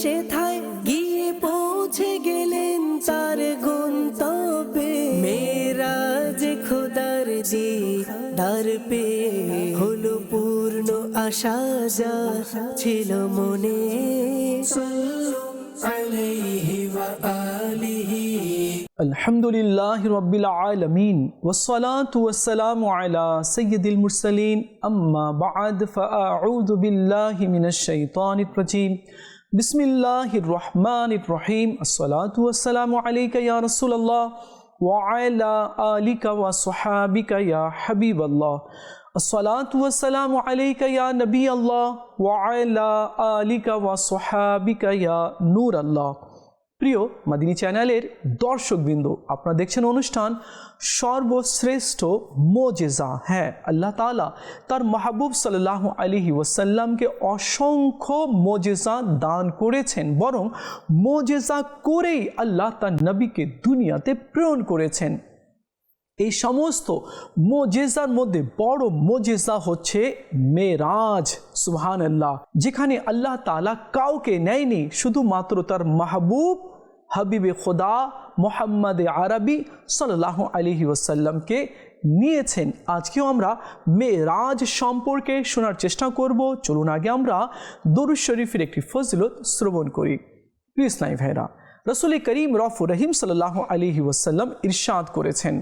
সেথায় গিয়ে পৌঁছে গেলেন তার গন্তব্যে। মেয়েরা যে খোদার যে তার পে, হলো পূর্ণ আশা যা ছিল মনে। আলহামদুলিল্লাহ রবিল আলমিন ওসলাত ওসালাম আলা সৈয়দুল মুরসলিন। আম্মা বাদ ফাউদ বিল্লাহ মিনাশ শাইতানির রাজিম। بسم اللہ الرحمن الرحیم۔ الصلاة والسلام علیکہ یا رسول اللہ وعلا آلک و یا حبیب اللہ۔ الصلاة والسلام علیکہ یا نبی اللہ وعلا آلک و یا نور اللہ۔ প্রিয় মাদিনী চ্যানেলের দর্শকবৃন্দ, আপনারা দেখছেন অনুষ্ঠান সর্বশ্রেষ্ঠ মোজেজা। হ্যাঁ আল্লাহ তাআলা তার মাহবুব সাল্লাহ আলিহি ওয়াসাল্লামকে অসংখ্য মোজেজা দান করেছেন, বরং মোজেজা করেই আল্লাহ তার নবীকে দুনিয়াতে প্রেরণ করেছেন। এই সমস্ত মোজেজার মধ্যে বড় মোজেজা হচ্ছে মেরাজ সুহান আল্লাহ যেখানে আল্লাহ তালা কাউকে নেয়নি, শুধুমাত্র তার মাহবুব হাবিবে খোদা মোহাম্মদ আরবি সাল্লাহ আলহি ওসাল্লামকে নিয়েছেন। আজকেও আমরা মেরাজ সম্পর্কে শোনার চেষ্টা করব। চলুন আগে আমরা দরুদ শরীফের একটি ফজিলত শ্রবণ করি। ইসলামী ভাইরা রসুল করিম রফুর রহিম সাল্লাহ আলহি ওসাল্লাম ইরশাদ করেছেন।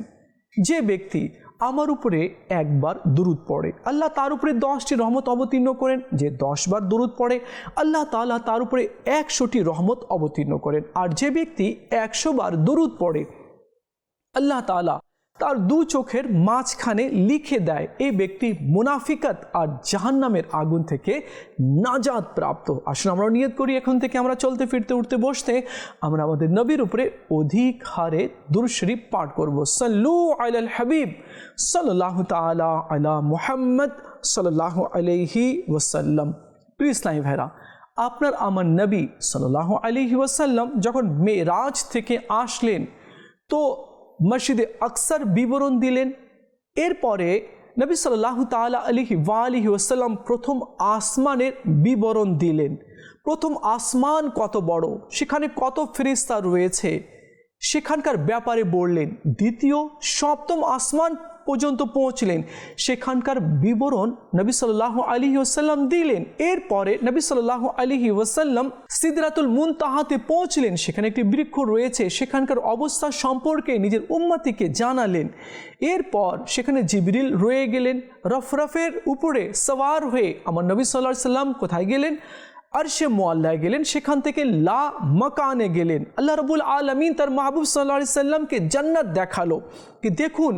যে ব্যক্তি আমার উপরে একবার দুরুদ পড়ে। আল্লাহ তার উপরে দশটি রহমত অবতীর্ণ করেন। যে দশবার দুরুদ পড়ে, আল্লাহ তালা তার উপরে একশোটি রহমত অবতীর্ণ করেন। আর যে ব্যক্তি একশোবার দুরুদ পড়ে, আল্লাহ তাআলা তার দু চোখের মাঝখানে লিখে দেয় এই ব্যক্তি মুনাফিকাত আর জাহান্নামের আগুন থেকে নাজাদ প্রাপ্ত। আসুন আমরা নিয়ত করি, এখন থেকে আমরা চলতে, ফিরতে, উঠতে, বসতে, আমরা আমাদের নবীর উপরে অধিক হারে দুরশরীফ পাঠ করব। সাল্লু আলাল হাবিব সাল্লাহ তালা আলা মুহাম্মদ সাল্লাহ আলাইহি ওয়াসাল্লাম। প্রিয় ইসলামী ভাইরা, আপনার, আমার নবী সাল্লাহ আলাইহি ওয়াসাল্লাম যখন মেরাজ থেকে আসলেন, তো মসজিদে আকসার বিবরণ দিলেন। এরপরে নবী সাল্লাহ তালা আলিহি ওয়ালিহি ওসাল্লাম প্রথম আসমানের বিবরণ দিলেন। প্রথম আসমান কত বড়, সেখানে কত ফেরিস্তা রয়েছে, সেখানকার ব্যাপারে বললেন। দ্বিতীয়, সপ্তম আসমান পর্যন্ত পৌঁছলেন। সেখানকার বিবরণ নবী সাল্লাহ আলী ওসাল্লাম দিলেন। এরপরে নবী সাল্লাহ আলী ওসাল্লাম সিদরাতুল মুন তাহাতে পৌঁছলেন। সেখানে একটি বৃক্ষ রয়েছে। সেখানকার অবস্থা সম্পর্কে নিজের উম্মাতিকে জানালেন। এরপর সেখানে জিবরিল রয়ে গেলেন। রফরফের উপরে সওয়ার হয়ে আমার নবী সাল্লাহ সাল্লাম কোথায় গেলেন? আরশে মোয়াল্লায় গেলেন, সেখান থেকে লা মকানে গেলেন। আল্লাহ রবুল আলমিন তার মাহবুব সাল্লা সাল্লামকে জান্নাত দেখাল কি দেখুন,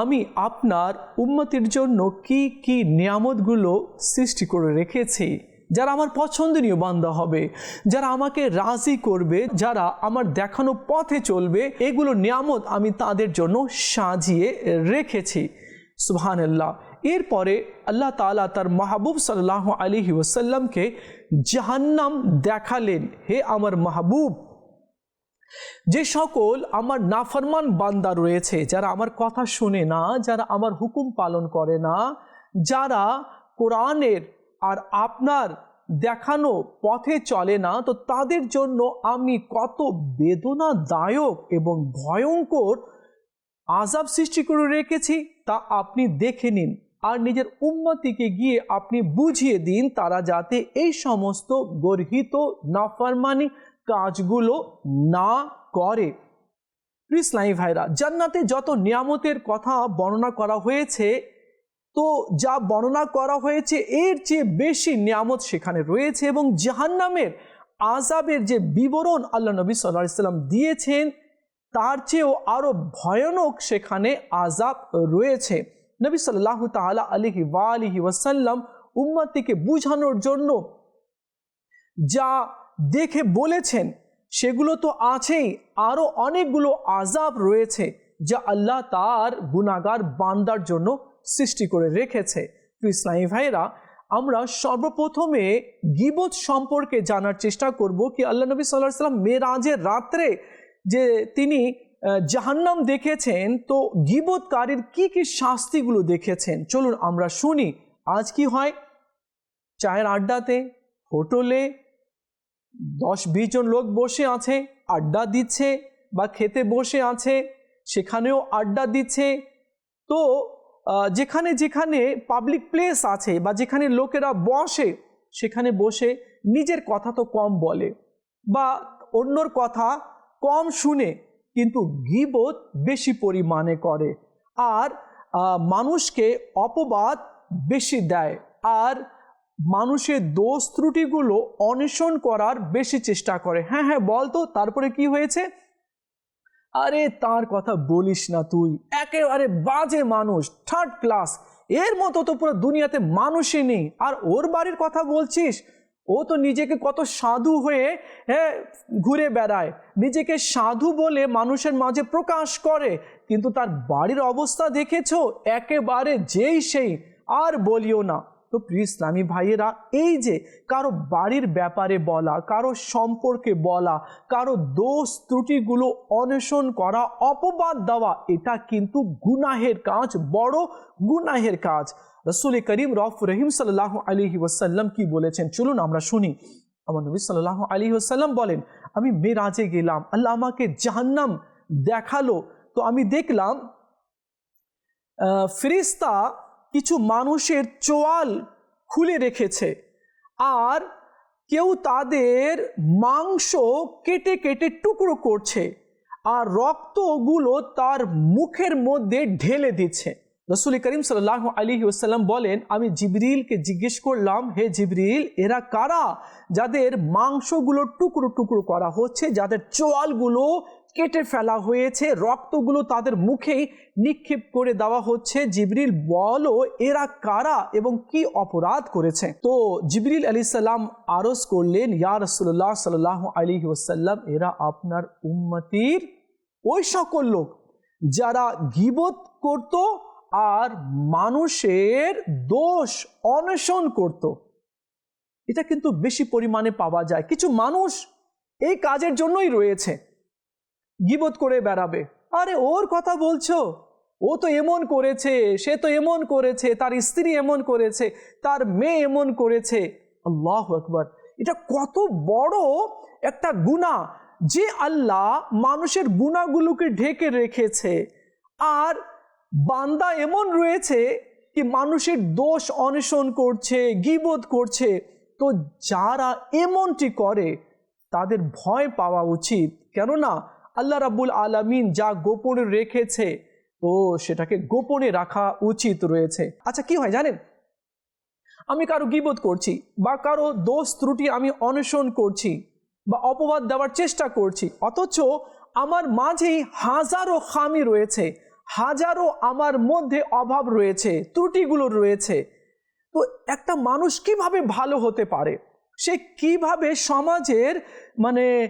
আমি আপনার উন্মতির জন্য কি কি নিয়ামতগুলো সৃষ্টি করে রেখেছি, যারা আমার পছন্দনীয় বান্দা হবে, যারা আমাকে রাজি করবে, যারা আমার দেখানো পথে চলবে, এগুলো নিয়ামত আমি তাদের জন্য সাজিয়ে রেখেছি। সুবহানাল্লাহ। এরপরে আল্লাহ তালা তার মাহবুব সাল্লাহ আলী ওসাল্লামকে জাহান্নাম দেখালেন। হে আমার মাহবুব, যে সকল আমার নাফরমান বান্দা রয়েছে, যারা আমার কথা শুনে না, যারা আমার হুকুম পালন করে না, যারা কোরআনের আর আপনার দেখানো পথে চলে না, তো তাদের জন্য আমি কত বেদনাদায়ক এবং ভয়ঙ্কর আজাব সৃষ্টি করে রেখেছি, তা আপনি দেখে নিন। আর নিজের উন্নতিকে গিয়ে আপনি বুঝিয়ে দিন তারা যাতে এই সমস্ত গর্হিত, নাফরমানি কাজগুলো না করে। ইসলামী ভাইরা, জান্নাতে যত নিয়ামতের কথা বর্ণনা করা হয়েছে, তো যা বর্ণনা করা হয়েছে এর চেয়ে বেশি নিয়ামত সেখানে রয়েছে এবং জাহান্নামের আজাবের যে বিবরণ আল্লাহ নবী সাল্লাহ সাল্লাম দিয়েছেন, তার চেয়েও আরও ভয়ানক সেখানে আজাব রয়েছে। নবী সাল্লাহ তালা আলিহি ওয়ালিহি ওয়াসাল্লাম উম্মাতিকে বুঝানোর জন্য যা দেখে বলেছেন, সেগুলো তো আছেই। আরও অনেকগুলো আজাব রয়েছে যা আল্লাহ তার গুণাগার বান্দার জন্য সৃষ্টি করে রেখেছে। ইসলামী ভাইরা আমরা সর্বপ্রথমে গিবত সম্পর্কে জানার চেষ্টা করব কি আল্লাহ নবী সাল্লাহ সাল্লাম মেরাজের রাত্রে যে তিনি জাহান্নাম দেখেছেন, তো গিবতকারীর কি কি শাস্তিগুলো দেখেছেন? চলুন আমরা শুনি। আজ কি হয়? চায়ের আড্ডাতে, হোটেলে দশ বিশ জন লোক বসে আছে, আড্ডা দিচ্ছে বা খেতে বসে আছে, সেখানেও আড্ডা দিচ্ছে। তো যেখানে যেখানে পাবলিক প্লেস আছে বা যেখানে লোকেরা বসে, সেখানে বসে নিজের কথা তো কম বলে বা অন্যর কথা কম শুনে কিন্তু গিবত বেশি পরিমাণে করে। আর মানুষকে অপবাদ বেশি দেয়। আর, মানুষের দোষ ত্রুটিগুলো অন্বেষণ করার বেশি চেষ্টা করে। হ্যাঁ হ্যাঁ বল তো, তারপরে কি হয়েছে? আরে, তার কথা বলিস না তুই। একেবারে বাজে মানুষ থার্ড ক্লাস এর মতো তো পুরো দুনিয়াতে মানুষই নেই। আর ওর বাড়ির কথা বলছিস? ও তো নিজেকে কত সাধু হয়ে হ্যাঁ ঘুরে বেড়ায়। নিজেকে সাধু বলে মানুষের মাঝে প্রকাশ করে। কিন্তু তার বাড়ির অবস্থা দেখেছ? একেবারে যেই সেই, আর বলিও না। তো প্রিয় ইসলামী ভাইয়েরা, এই যে কারও বাড়ির ব্যাপারে বলা, কারও সম্পর্কে বলা, কারও দোষ ত্রুটিগুলো অন্বেষণ করা, অপবাদ দেওয়া, এটা কিন্তু গুনাহের কাজ, বড় গুনাহের কাজ। রসুল করিম রফ রহিম সাল্লাহ আলহি ওয়াসাল্লাম কি বলেছেন? চলুন আমরা শুনি। আমার নবী সাল্লাহ আলী ওয়াসাল্লাম বলেন আমি মেরাজে গেলাম আল্লাহ আমাকে জাহান্নাম দেখাল। তো আমি দেখলাম আহ, ফেরেশতা কিছু মানুষের চোয়াল খুলে রেখেছে আর কেউ তাদের মাংস কেটে কেটে টুকরো করছে আর রক্তগুলো তার মুখের মধ্যে ঢেলে দিচ্ছে। রসুল করিম সাল্লাহ আলী ওসাল্লাম বলেন, আমি জিবরিলকে জিজ্ঞেস করলাম, হে জিবরিল, এরা কারা যাদের মাংসগুলো টুকরো টুকরো করা হচ্ছে, যাদের চোয়ালগুলো কেটে ফেলা হয়েছে, রক্তগুলো তাদের মুখেই নিক্ষেপ করে দেওয়া হচ্ছে? জিবরিল বলো, এরা কারা এবং কি অপরাধ করেছে? তো জিবরিল আলী সাল্লাম আরজ করলেন, ইয়া রসুল্লাহ সাল্লাহ আলী ওসাল্লাম এরা আপনার উম্মতির ওই সকল লোক যারা গিবত করত আর মানুষের দোষ অন্বেষণ করত। এটা কিন্তু বেশি পরিমাণে পাওয়া যায়। কিছু মানুষ এই কাজের জন্যই রয়েছে। গিবত করে বেড়াবে। আরে ওর কথা বলছো? ও তো এমন করেছে, সে তো এমন করেছে, তার স্ত্রী এমন করেছে, তার মেয়ে এমন করেছে। আল্লাহ আকবর। এটা কত বড় একটা গুণা যে আল্লাহ মানুষের গুণাগুলোকে ঢেকে রেখেছে। আর বান্দা এমন রয়েছে কি মানুষের দোষ অন্বেষণ করছে গিবোধ করছে। তো যারা এমনটি করে, তাদের ভয় পাওয়া উচিত। কেননা, আল্লাহ রাবুল আলামিন যা গোপনে রেখেছে, তো সেটাকে গোপনে রাখা উচিত রয়েছে। আচ্ছা কি হয় জানেন? আমি কারও গিবোধ করছি বা কারও দোষ ত্রুটি আমি অন্বেষণ করছি বা অপবাদ দেওয়ার চেষ্টা করছি, অথচ আমার মাঝেই হাজারো খামি রয়েছে। হাজারো আমার মধ্যে অভাব রয়েছে, ত্রুটিগুলো রয়েছে। তো একটা মানুষ কীভাবে ভালো হতে পারে? সে কীভাবে সমাজের মানে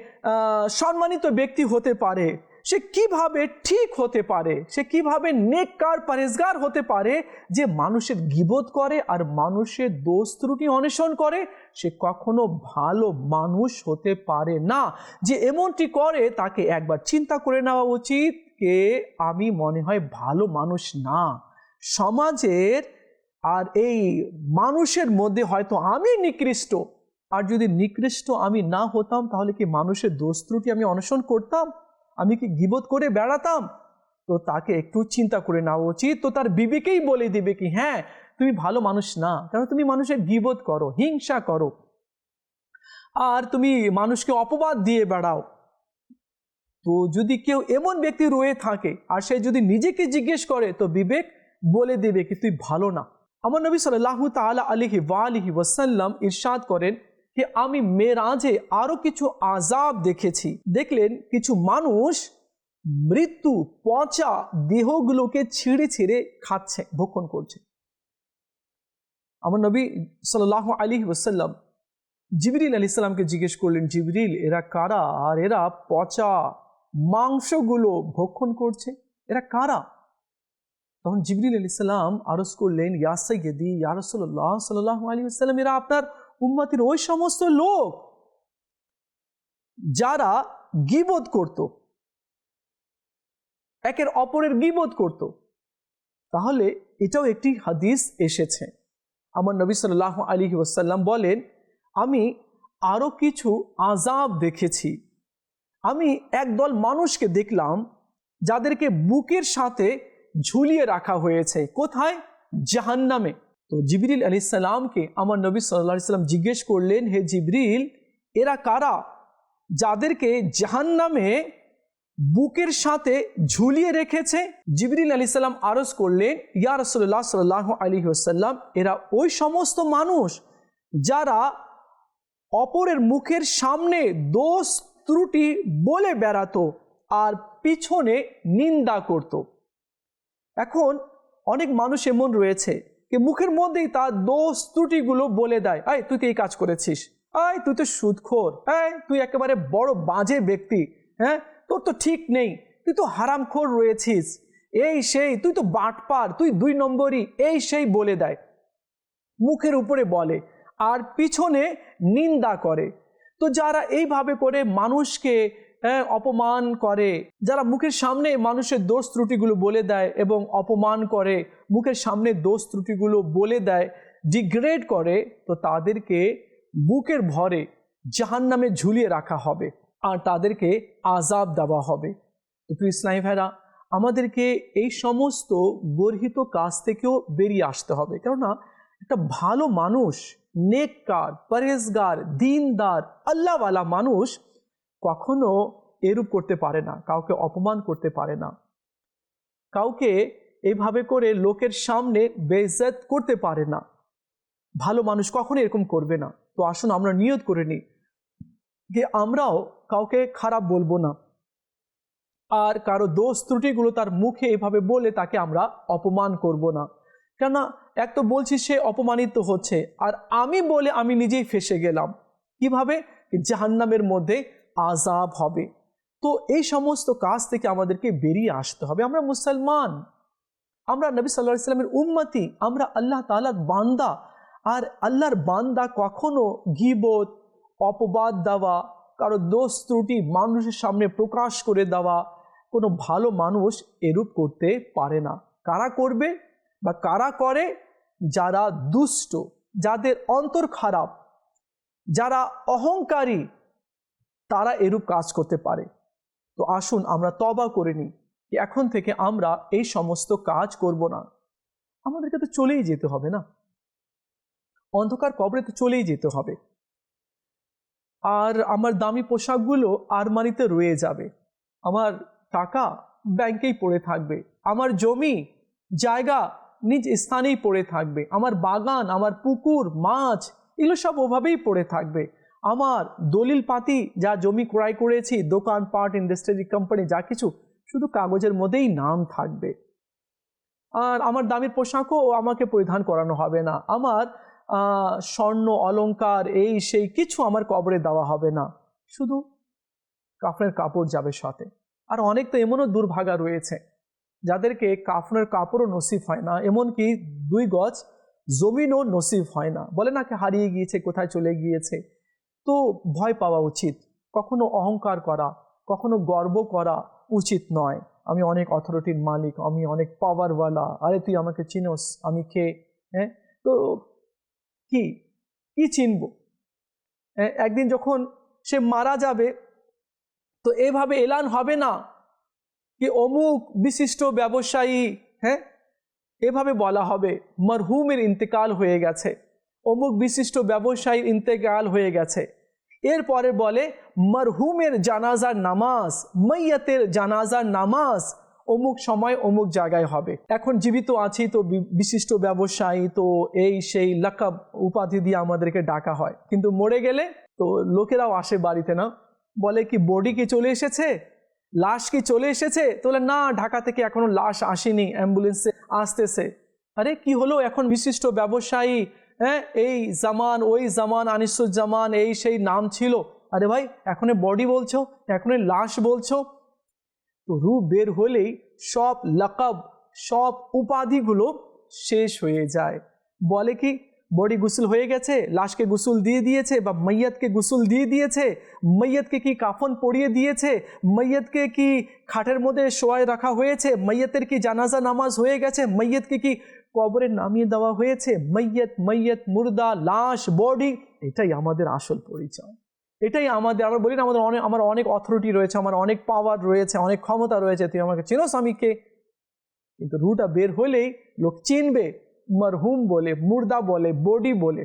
সম্মানিত ব্যক্তি হতে পারে? সে কীভাবে ঠিক হতে পারে? সে কীভাবে নেককার পরেজগার হতে পারে? যে মানুষের গিবোধ করে আর মানুষের দোষ, ত্রুটি অন্বেষণ করে, সে কখনো ভালো মানুষ হতে পারে না। যে এমনটি করে, তাকে একবার চিন্তা করে নেওয়া উচিত। কে আমি মনে হয় ভালো মানুষ না। সমাজের আর এই মানুষের মধ্যে হয়তো আমি নিকৃষ্ট। আর যদি নিকৃষ্ট আমি না হতাম, তাহলে কি মানুষের দোষ আমি অনশন করতাম? আমি কি গিবোধ করে বেড়াতাম? তো তাকে একটু চিন্তা করে নেওয়া উচিত। তো তার বিবেকেই বলে দিবে কি হ্যাঁ তুমি ভালো মানুষ না। কারণ তুমি মানুষের গিবোধ করো, হিংসা করো। আর তুমি মানুষকে অপবাদ দিয়ে বেড়াও। তো যদি কেউ এমন ব্যক্তি রয়ে থাকে আর সে যদি নিজেকে জিজ্ঞেস করে, তো বিবেক বলে দেবে কি তুই ভালো না। আমার নবী সাল্লাহ তালা আলিহি ওয়ালিহি ওয়াসাল্লাম ইরশাদ করেন যে আমি মেরাজে আরও কিছু আজাব দেখেছি। দেখলেন কিছু মানুষ মৃত্যু পচা দেহগুলোকে ছিঁড়ে ছিঁড়ে খাচ্ছে, ভক্ষণ করছে। আমার নবী সাল্লাহ আলী ওসাল্লাম জিবরিল আলি সাল্লামকে জিজ্ঞেস করলেন, জিবরিল, এরা কারা? আর এরা পচা মাংসগুলো ভক্ষণ করছে। এরা কারা? তখন জিবরিল আলি সাল্লাম আরজ করলেন ইয়াসাইদি ইয়ারসল্লাহ সাল্লাহ আলী আসসালাম এরা আপনার উম্মাতির ওই সমস্ত লোক যারা গিবোধ করত। একের অপরের গিবোধ করত। তাহলে এটাও একটি হাদিস এসেছে। আমার নবী সাল্লাহ আলী ওসাল্লাম বলেন, আমি আরও কিছু আজাব দেখেছি। আমি একদল মানুষকে দেখলাম যাদেরকে বুকের সাথে ঝুলিয়ে রাখা হয়েছে। কোথায়? জাহান্নামে। তো জিবরিল আলি সাল্লামকে আমার নবী সাল্লা সাল্লাম জিজ্ঞেস করলেন, হে জিবরিল, এরা কারা যাদেরকে জাহান্নামে বুকের সাথে ঝুলিয়ে রেখেছে? জিবরিল আলি সাল্লাম আরজ করলেন, ইয়া রসল্লাহ সাল্লাহ আলী আসাল্লাম এরা ওই সমস্ত মানুষ যারা অপরের মুখের সামনে দোষ ত্রুটি বলে বেড়াতো আর পিছনে নিন্দা করত। এখন অনেক মানুষ এমন রয়েছে যে মুখের মধ্যেই তার দোষ ত্রুটিগুলো বলে দেয় আয় তুই তো এই কাজ করেছিস? আয় তুই তো সুদখোর। হ্যাঁ তুই একেবারে বড় বাজে ব্যক্তি। হ্যাঁ তোর তো ঠিক নেই। তুই তো হারামখোর রয়েছিস। এই সেই, তুই তো বাটপার, তুই দুই নম্বরই। এই সেই বলে দেয়। মুখের উপরে বলে আর পিছনে নিন্দা করে। তো যারা এইভাবে করে মানুষকে হ্যাঁ, অপমান করে যারা মুখের সামনে মানুষের দোষ ত্রুটিগুলো বলে দেয় এবং অপমান করে মুখের সামনে দোষ ত্রুটিগুলো বলে দেয় ডিগ্রেড করে তো তাদেরকে বুকের ভরে জাহান নামে ঝুলিয়ে রাখা হবে আর তাদেরকে আজাব দেওয়া হবে। তো প্রিয় ভাইরা আমাদেরকে এই সমস্ত গর্হিত কাজ থেকেও বেরিয়ে আসতে হবে। কেননা একটা ভালো মানুষ নেককার পরেজগার দিনদার আল্লাহওয়ালা মানুষ কখনো এরূপ করতে পারে না, কাউকে অপমান করতে পারে না। কাউকে এইভাবে করে লোকের সামনে বেজত করতে পারে না। ভালো মানুষ কখনো এরকম করবে না। তো আসুন আমরা নিয়ত করে নিই যে আমরাও কাউকে খারাপ বলব না। আর কারও দোষ ত্রুটিগুলো তার মুখে এভাবে বলে তাকে আমরা অপমান করব না। কেননা, এক তো বলছি সে অপমানিত হচ্ছে, আর আমি বলে আমি নিজেই ফেসে গেলাম। কীভাবে? জাহান্নামের মধ্যে আজাব হবে। তো এই সমস্ত কাজ থেকে আমাদেরকে বেরিয়ে আসতে হবে। আমরা মুসলমান। আমরা নবী সাল্লাহ ইসলামের উম্মতি। আমরা আল্লাহ তালার বান্দা। আর আল্লাহর বান্দা কখনো গিবত, অপবাদ দেওয়া, কারও দোষ ত্রুটি মানুষের সামনে প্রকাশ করে দেওয়া কোনো ভালো মানুষ এরূপ করতে পারে না। কারা করবে? বা কারা করে? যারা দুষ্ট, যাদের অন্তর খারাপ, যারা অহংকারী, তারা এরূপ কাজ করতে পারে। তো আসুন আমরা তবা করে নিই এখন থেকে আমরা এই সমস্ত কাজ করব না। আমাদেরকে তো চলেই যেতে হবে না? অন্ধকার কবরে তো চলেই যেতে হবে। আর আমার দামি পোশাকগুলো আরমানিতে রয়ে যাবে। আমার টাকা ব্যাংকেই পড়ে থাকবে। আমার জমি, জায়গা নিজ স্থানেই পড়ে থাকবে। আমার বাগান, আমার পুকুর, মাছ, এগুলো সব ওভাবেই পড়ে থাকবে। আমার দলিল পাতি যা জমি ক্রয় করেছি, দোকান পাট ইন্ডাস্ট্রি কোম্পানি যা কিছু, শুধু কাগজের মধ্যেই নাম থাকবে। আর আমার দামির পোশাকও আমাকে পরিধান করানো হবে না। আমার স্বর্ণ, অলঙ্কার, এই, সেই কিছু আমার কবরে দেওয়া হবে না। শুধু কাফনের কাপড় যাবে সাথে। আর অনেক তো এমনও দুর্ভাগা রয়েছে। যাদেরকে কাফনের কাপড়ও নসিব হয় না এমনকি দুই গজ জমিনও নসিব হয় না। বলে না হারিয়ে গিয়েছে কোথায় চলে গিয়েছে? তো ভয় পাওয়া উচিত। কখনো অহংকার করা কখনো গর্ব করা উচিত নয়। আমি অনেক অথরিটির মালিক আমি অনেক পাওয়ারওয়ালা আরে তুই আমাকে চিনোস আমি কে? হ্যাঁ? তো কি? কি চিনব? হ্যাঁ, একদিন যখন সে মারা যাবে তো এভাবে এলান হবে না। কি অমুক বিশিষ্ট ব্যবসায়ী হ্যাঁ এভাবে বলা হবে মরহুমের ইন্তেকাল হয়ে গেছে অমুক বিশিষ্ট ব্যবসায়ীর ইন্তেকাল হয়ে গেছে এরপরে বলে মরহুমের জানাজার নামাজ মৈয়াতের জানাজার নামাজ অমুক সময় অমুক জায়গায় হবে। এখন জীবিত আছি তো বিশিষ্ট ব্যবসায়ী, তো এই সেই লাকাব উপাধি দিয়ে আমাদেরকে ডাকা হয়। কিন্তু মরে গেলে তো লোকেরাও আসে বাড়িতে না? বলে কি, বডি কি চলে এসেছে? লাশ কি চলে এসেছে? তো বলে, না, ঢাকা থেকে এখনও লাশ আসেনি, অ্যাম্বুলেন্সে আসতেছে। আরে, কি হলো? এখন বিশিষ্ট ব্যবসায়ী হ্যাঁ এই জামান, ওই জামান, আনিসুজ্জামান, এই সেই নাম ছিল। আরে ভাই এখন বডি বলছো? এখন লাশ বলছো? তো রূপ বের হলেই সব লকব, সব উপাধিগুলো শেষ হয়ে যায়। বলে কি বডি গুসল হয়ে গেছে, লাশকে গুসল দিয়ে দিয়েছে বা মৈয়তকে গুসল দিয়ে দিয়েছে মৈয়তকে কি কাফন পরিয়ে দিয়েছে মৈয়তকে কি খাটের মধ্যে শোয়ায় রাখা হয়েছে মৈয়তের কি জানাজা নামাজ হয়ে গেছে মৈয়তকে কি কবরে নামিয়ে দেওয়া হয়েছে মৈয়ত মৈয়ত মুর্দা, লাশ, বডি, এটাই আমাদের আসল পরিচয়। এটাই আমাদের, আমরা বলি না, আমাদের অনেক আমার অনেক অথরিটি রয়েছে, আমার অনেক পাওয়ার রয়েছে, অনেক ক্ষমতা রয়েছে তুই আমাকে চিনোস আমি কে কিন্তু রুটা বের হলেই লোক চিনবে মরহুম বলে, মুর্দা বলে, বডি বলে।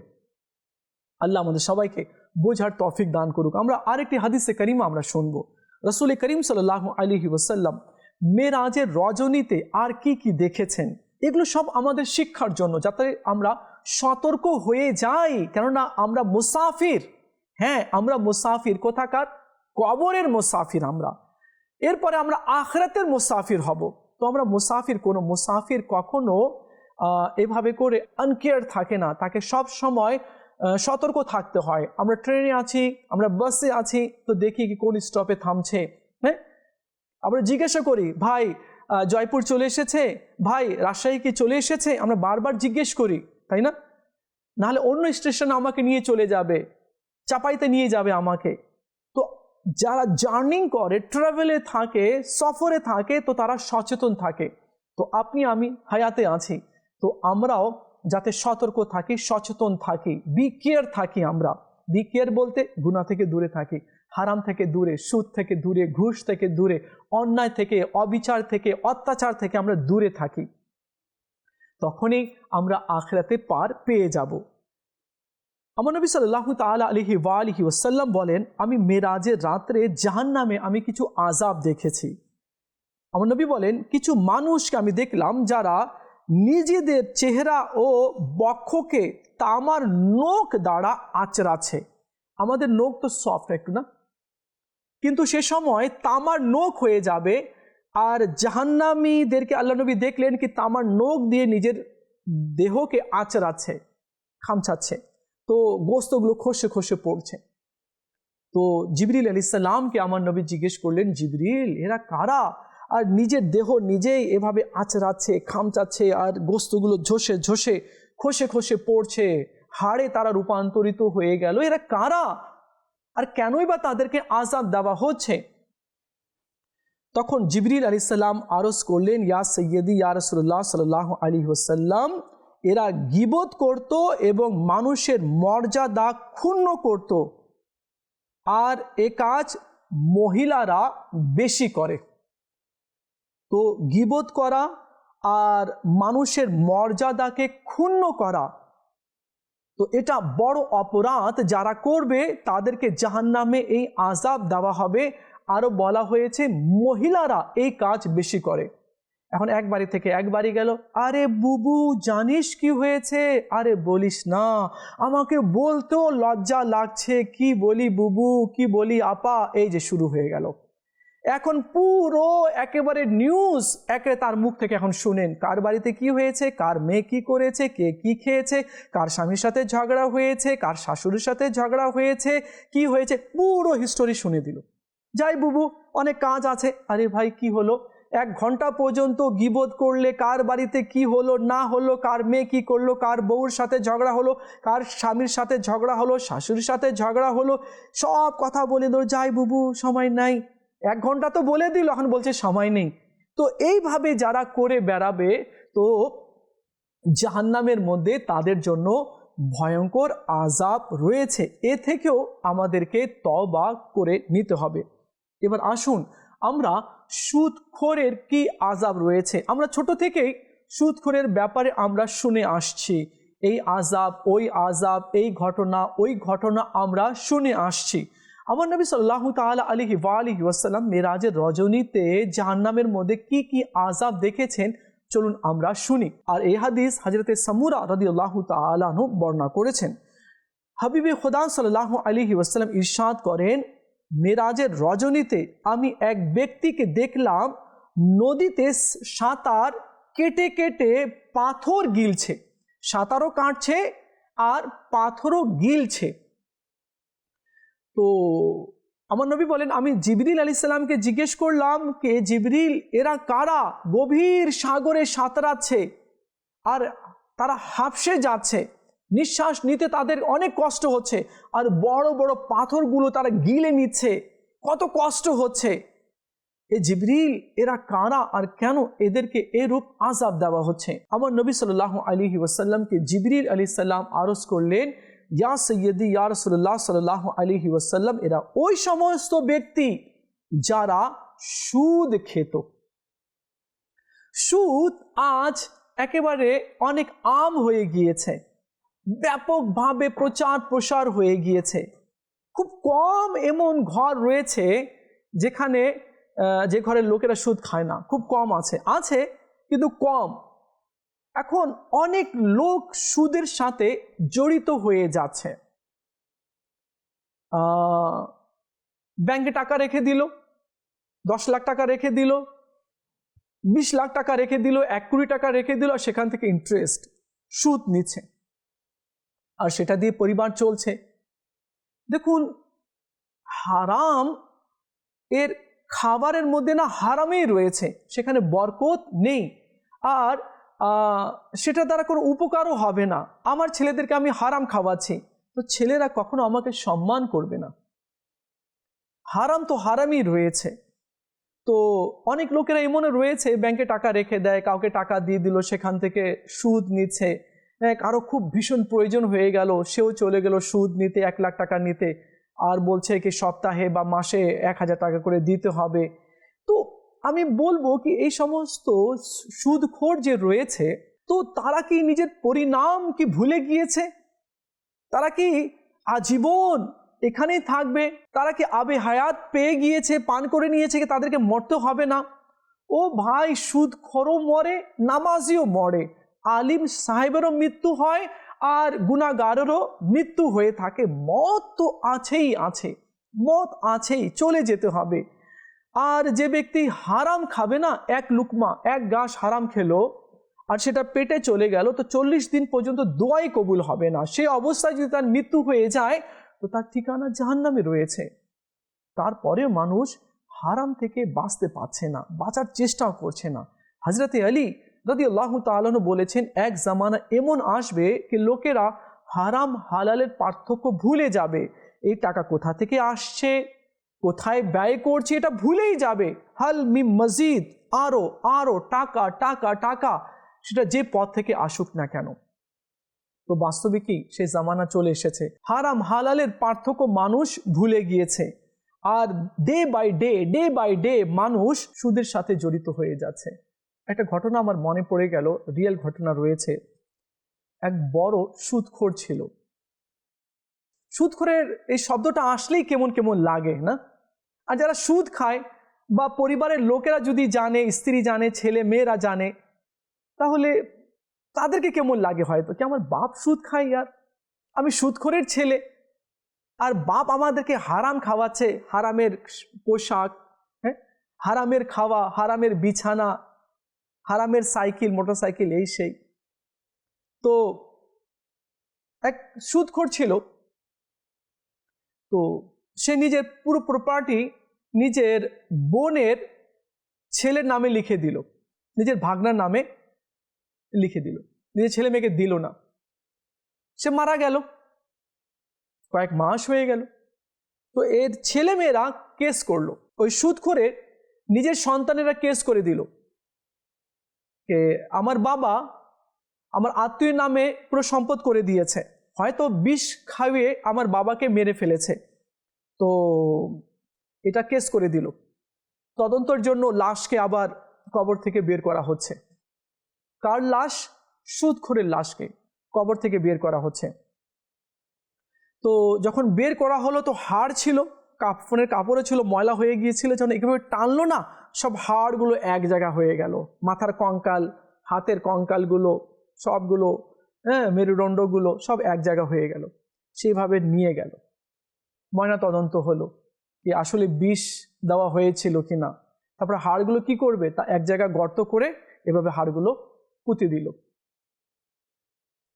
আল্লাহ আমাদের সবাইকে বোঝার তফিক দান করুক। আমরা আরেকটি হাদিসে করিমা আমরা শুনব। রসুল করিম সাল্লাহ আলহি ওসাল্লাম মেরাজের রজনীতে আর কি কি দেখেছেন? এগুলো সব আমাদের শিক্ষার জন্য, যাতে আমরা সতর্ক হয়ে যাই। কেননা আমরা মুসাফির। হ্যাঁ আমরা মুসাফির। কোথাকার? কবরের মুসাফির আমরা। এরপরে আমরা আখরাতের মুসাফির হব। তো আমরা মুসাফির কোনো মুসাফির কখনো এভাবে করে আনকেয়ার থাকে না। তাকে সব সময় সতর্ক থাকতে হয়। আমরা ট্রেনে আছি, আমরা বাসে আছি, তো দেখি কি কোন স্টপে থামছে। হ্যাঁ? আমরা জিজ্ঞাসা করি, ভাই জয়পুর চলে এসেছে? ভাই, রাজশাহী কি চলে এসেছে? আমরা বারবার জিজ্ঞেস করি, তাই না? নাহলে অন্য স্টেশনে আমাকে নিয়ে চলে যাবে, চাপাইতে নিয়ে যাবে আমাকে। তো যারা জার্নিং করে ট্রাভেলে থাকে, সফরে থাকে, তো তারা সচেতন থাকে। তো আপনি, আমি হায়াতে আছি। তো আমরাও যাতে সতর্ক থাকি, সচেতন থাকি বি কেয়ার থাকি আমরা। বি কেয়ার বলতে গুণা থেকে দূরে থাকি, হারাম থেকে দূরে, সুদ থেকে দূরে, ঘুষ থেকে দূরে, অন্যায় থেকে, অবিচার থেকে, অত্যাচার থেকে আমরা দূরে থাকি। তখনই আমরা আখরাতে পার পেয়ে যাব। আমার নবী সাল্লাহ তালা আলহি ওয়ালিহি ওসাল্লাম বলেন, আমি মেরাজের রাত্রে জাহান নামে আমি কিছু আজাব দেখেছি। আমার নবী বলেন, কিছু মানুষকে আমি দেখলাম যারা নিজেদের চেহারা ও বক্ষকে তামার নোক দ্বারা আচড়াচ্ছে। আমাদের নোক তো সফট একটু না? কিন্তু সে সময় তামার নোক হয়ে যাবে আর জাহান্নামীদেরকে আল্লাহ নবী দেখলেন কি তামার নোক দিয়ে নিজের দেহকে আচড়াচ্ছে, খামছাচ্ছে। তো গোস্তগুলো খসে খসে পড়ছে। তো জিবরিল আলি সাল্লামকে আমার নবী জিজ্ঞেস করলেন, জিবরিল, এরা কারা? আর নিজের দেহ নিজেই এভাবে আচড়াচ্ছে, খামচাচ্ছে আর গোস্তগুলো ঝসে ঝসে খসে খসে পড়ছে। হাড়ে তারা রূপান্তরিত হয়ে গেল। এরা কারা? আর কেনই বা তাদেরকে আজাদ দেওয়া হচ্ছে? তখন জিবরিল আলি সাল্লাম আরজ করলেন, ইয়া সৈয়দি ইয়া রসুল্লাহ সাল্লাহ আলী ওসাল্লাম এরা গিবত করত এবং মানুষের মর্যাদা ক্ষুণ্ণ করত। আর এ কাজ মহিলারা বেশি করে। তো গিবোধ করা আর মানুষের মর্যাদাকে ক্ষুণ্ণ করা। তো এটা বড় অপরাধ যারা করবে, তাদেরকে জাহান্নামে এই আজাব দেওয়া হবে। আরও বলা হয়েছে, মহিলারা এই কাজ বেশি করে। এখন এক বাড়ি থেকে এক বাড়ি গেল, আরে বুবু, জানিস কি হয়েছে? আরে বলিস না, আমাকে বলতেও লজ্জা লাগছে। কি বলি বুবু, কি বলি আপা? এই যে শুরু হয়ে গেল। এখন পুরো একেবারে নিউজ একে তার মুখ থেকে এখন শুনেন। কার বাড়িতে কি হয়েছে? কার মেয়ে কি করেছে? কে কি খেয়েছে? কার স্বামীর সাথে ঝগড়া হয়েছে? কার শাশুড়ির সাথে ঝগড়া হয়েছে? কি হয়েছে? পুরো হিস্টোরি শুনে দিল। যাই বুবু, অনেক কাজ আছে। আরে ভাই, কি হলো? এক ঘণ্টা পর্যন্ত গিবোধ করলে কার বাড়িতে কি হলো, না হলো, কার মেয়ে কি করল, কার বউর সাথে ঝগড়া হলো, কার স্বামীর সাথে ঝগড়া হলো, শাশুড়ির সাথে ঝগড়া হলো, সব কথা বলে দিল। যাই বুবু, সময় নাই। এক ঘণ্টা তো বলে দিল, এখন বলছে সময় নেই। তো এইভাবে যারা করে বেড়াবে, তো জাহান্নামের মধ্যে তাদের জন্য ভয়ঙ্কর আজাব রয়েছে। এ থেকেও আমাদেরকে তবা করে নিতে হবে। এবার আসুন, আমরা সুদখোরের কি আজাব রয়েছে? আমরা ছোট থেকেই সুদখোরের ব্যাপারে আমরা শুনে আসছি। এই আজাব ওই আজাব এই ঘটনা, ওই ঘটনা আমরা শুনে আসছি। আমার নবী সাল্লাহ তালা আলহি ওয়ালিহি ওয়াসাল্লাম মেরাজের রজনীতে জাহান্নামের মধ্যে কি কি আজাব দেখেছেন? চলুন আমরা শুনি। আর এই হাদিস হাজরতে সামুরা রদি আল্লাহ তালাহু বর্ণনা করেছেন। হাবিবে খোদা সাল্লাহ আলহি ওয়াসাল্লাম ইরশাদ করেন, মেরাজের রজনীতে আমি এক ব্যক্তিকে দেখলাম নদীতে সাঁতার কেটে কেটে পাথর গিলছে। সাঁতারও কাটছে আর পাথরও গিলছে। তো আমার নবী বলেন, আমি জিবরিল আলি সাল্লামকে জিজ্ঞেস করলাম কে, জিবরিল, এরা কারা? গভীর সাগরে সাঁতরাচ্ছে আর তারা হাফসে যাচ্ছে। নিঃশ্বাস নিতে তাদের অনেক কষ্ট হচ্ছে আর বড় বড় পাথরগুলো তারা গিলে নিচ্ছে। কত কষ্ট হচ্ছে। এ জিবরিল, এরা কারা আর কেন এদেরকে এরূপ আজাব দেওয়া হচ্ছে? আমার নবী সাল্লাহ আলী ওয়াসাল্লামকে জিবরিল আলী সাল্লাম আরজ করলেন ইয়া সৈয়দি ইয়া রসুল্লাহ সাল্লাহ আলী ওয়াসাল্লাম এরা ওই সমস্ত ব্যক্তি যারা সুদ খেত। সুদ আজ একেবারে অনেক আম হয়ে গিয়েছে। ব্যাপকভাবে প্রচার প্রসার হয়ে গিয়েছে। খুব কম এমন ঘর রয়েছে যেখানে যে ঘরের লোকেরা সুদ খায় না। খুব কম আছে। আছে, কিন্তু কম। এখন অনেক লোক সুদের সাথে জড়িত হয়ে যাচ্ছে। ব্যাংকে টাকা রেখে দিল, দশ লাখ টাকা রেখে দিল, বিশ লাখ টাকা রেখে দিল, এক কোটি টাকা রেখে দিল, আর সেখান থেকে ইন্টারেস্ট সুদ নিচ্ছে। আর সেটা দিয়ে পরিবার চলছে। দেখুন, হারাম এর খাবারের মধ্যে না হারামেই রয়েছে, সেখানে বরকত নেই। আর সেটা দ্বারা কোনো উপকারও হবে না। আমার ছেলেদেরকে আমি হারাম খাওয়াচ্ছি। তো ছেলেরা কখনো আমাকে সম্মান করবে না। হারাম তো হারামই রয়েছে। তো অনেক লোকেরা এমনও রয়েছে, ব্যাংকে টাকা রেখে দেয়, কাউকে টাকা দিয়ে দিল, সেখান থেকে সুদ নিচ্ছে। কারও খুব ভীষণ প্রয়োজন হয়ে গেল, সেও চলে গেল সুদ নিতে, এক লাখ টাকা নিতে। আর বলছে কি সপ্তাহে বা মাসে এক হাজার টাকা করে দিতে হবে। তো আমি বলব কি এই সমস্ত সুদখোর যে রয়েছে, তো তারা কি নিজের পরিণাম কি ভুলে গিয়েছে? তারা কি আজীবন এখানেই থাকবে? তারা কি আবে হায়াত পেয়ে গিয়েছে, পান করে নিয়েছে কি তাদেরকে মরতে হবে না? ও ভাই সুদ খরও মরে, নামাজিও মরে। আলিম সাহেবেরও মৃত্যু হয় আর গুণাগারেরও মৃত্যু হয়ে থাকে। মত তো আছেই আছে, মত আছেই, চলে যেতে হবে। আর যে ব্যক্তি হারাম খাবে না, এক লুকমা, এক গাছ হারাম খেলো, আর সেটা পেটে চলে গেল, তো চল্লিশ দিন পর্যন্ত দোয়াই কবুল হবে না। সে অবস্থায় যদি তার মৃত্যু হয়ে যায়, তো তার ঠিকানা জাহান্নামে রয়েছে। তারপরেও মানুষ হারাম থেকে বাঁচতে পারছে না, বাঁচার চেষ্টাও করছে না। হজরতে আলী যদি আল্লাহ তালন বলেছেন, এক জামানা এমন আসবে কি লোকেরা হারাম, হালালের পার্থক্য ভুলে যাবে। এই টাকা কোথা থেকে আসছে? কোথায় ব্যয় করছে এটা ভুলেই যাবে। হাল মি মজিদ, আরও আরও, টাকা টাকা টাকা, সেটা যে পথ থেকে আসুক না কেন। তো বাস্তবিকই সেই জামানা চলে এসেছে। হারাম হালালের পার্থক্য মানুষ ভুলে গিয়েছে। আর day by day day by day মানুষ সুদের সাথে জড়িত হয়ে যাচ্ছে। একটা ঘটনা আমার মনে পড়ে গেল রিয়েল ঘটনা রয়েছে। এক বড় সুদখোর ছিল। সুদখোরের এই শব্দটা আসলেই কেমন কেমন লাগে, না? আর যারা সুদ খায় বা পরিবারের লোকেরা যদি জানে, স্ত্রী জানে, ছেলে মেয়েরা জানে, তাহলে তাদেরকে কেমন লাগে হয়তো? কি আমার বাপ সুদ খায় আর আমি সুদখোরের ছেলে? আর বাপ আমাদেরকে হারাম খাওয়াচ্ছে, হারামের পোশাক হ্যাঁ? হারামের খাওয়া, হারামের বিছানা, হারামের সাইকেল মোটর সাইকেল এই সেই। তো এক সুদখোর ছিল তো সে নিজের পুরো প্রপার্টি নিজের বোনের ছেলের নামে লিখে দিল। নিজের ভাগনার নামে লিখে দিল। নিজের ছেলে মেয়েকে দিল না। সে মারা গেল। কয়েক মাস হয়ে গেল। তো এর ছেলে মেয়েরা কেস করল। ওই সুদ করে নিজের সন্তানেরা কেস করে দিল। আমার বাবা আমার আত্মীয় নামে পুরো সম্পদ করে দিয়েছে। হয়তো বিষ খাইয়ে আমার বাবাকে মেরে ফেলেছে। তো এটা কেস করে দিল। তদন্তর জন্য লাশকে আবার কবর থেকে বের করা হচ্ছে। কার লাশ? সুদখোরের লাশকে কবর থেকে বের করা হচ্ছে। তো যখন বের করা হলো তো হাড় ছিল কাফনের কাপড়ও ছিল, ময়লা হয়ে গিয়েছিল, যখন এভাবে টানলো না, সব হাড়গুলো এক জায়গা হয়ে গেল। মাথার কঙ্কাল, হাতের কঙ্কালগুলো, সবগুলো হ্যাঁ মেরুদণ্ডগুলো সব এক জায়গা হয়ে গেল। সেইভাবে নিয়ে গেল। ময়না তদন্ত হলো কি আসলে বিষ দেওয়া হয়েছিল কি না তারপরে হাড়গুলো কি করবে? তা এক জায়গায় গর্ত করে এভাবে হাড়গুলো পুঁতে দিল।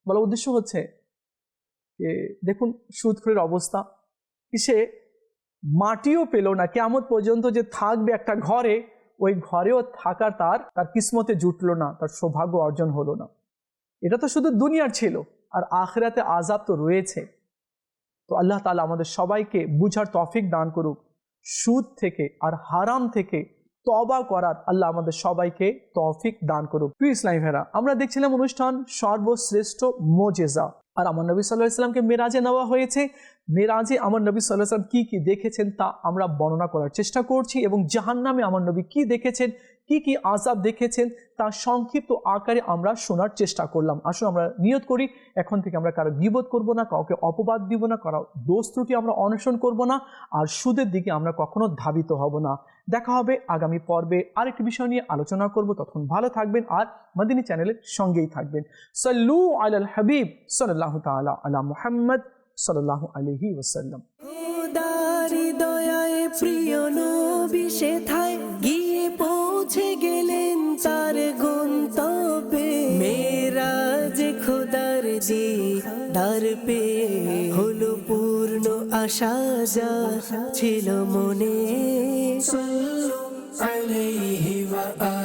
বলার উদ্দেশ্য হচ্ছে দেখুন সুদখুরের অবস্থা। সে মাটিও পেল না। কেমন পর্যন্ত যে থাকবে একটা ঘরে, ওই ঘরেও থাকার তার তার কিসমতে জুটলো না। তার সৌভাগ্য অর্জন হলো না। এটা তো শুধু দুনিয়ার ছিল, আর আখরাতে আজাব তো রয়েছে। তো আল্লাহ তালা আমাদের সবাইকে বুঝার তফিক দান করুক, সুদ থেকে আর হারাম থেকে তবা করার আল্লাহ আমাদের সবাইকে তফিক দান করুক। প্রিয় ইসলামী ভাইরা আমরা দেখছিলাম অনুষ্ঠান সর্বশ্রেষ্ঠ মোজেজা, আর আমার নবী সাল্লাহ ইসলামকে মেরাজে নেওয়া হয়েছে। মেরাজে আমার নবী সাল্লাহ ইসলাম কী কী দেখেছেন তা আমরা বর্ণনা করার চেষ্টা করছি এবং জাহান্নামে আমার নবী কী দেখেছেন কি কি আজাব দেখেছেন তা সংক্ষিপ্ত আকারে আমরা শোনার চেষ্টা করলাম। আসুন আমরা নিয়ত করি, এখন থেকে আমরা কারও বিবোধ করব না, কাউকে অপবাদ দিব না, কারও দোষ ত্রুটি আমরা অন্বেষণ করব না, আর সুদের দিকে আমরা কখনো ধাবিত হব না। দেখা হবে আগামী পর্বে আরেকটি বিষয় নিয়ে আলোচনা করব। তখন ভালো থাকবেন আর মাদিনী চ্যানেলের সঙ্গেই থাকবেন। সাল্লু আলাল হাবিব সাল্লাহ তাআলা আলা মুহাম্মদ সাল্লাল্লাহু আলাইহি ওয়াসাল্লাম। খোদার জি দার পে হলো পূর্ণ আশা যা ছিল মনে। আলাইহি আলাইহি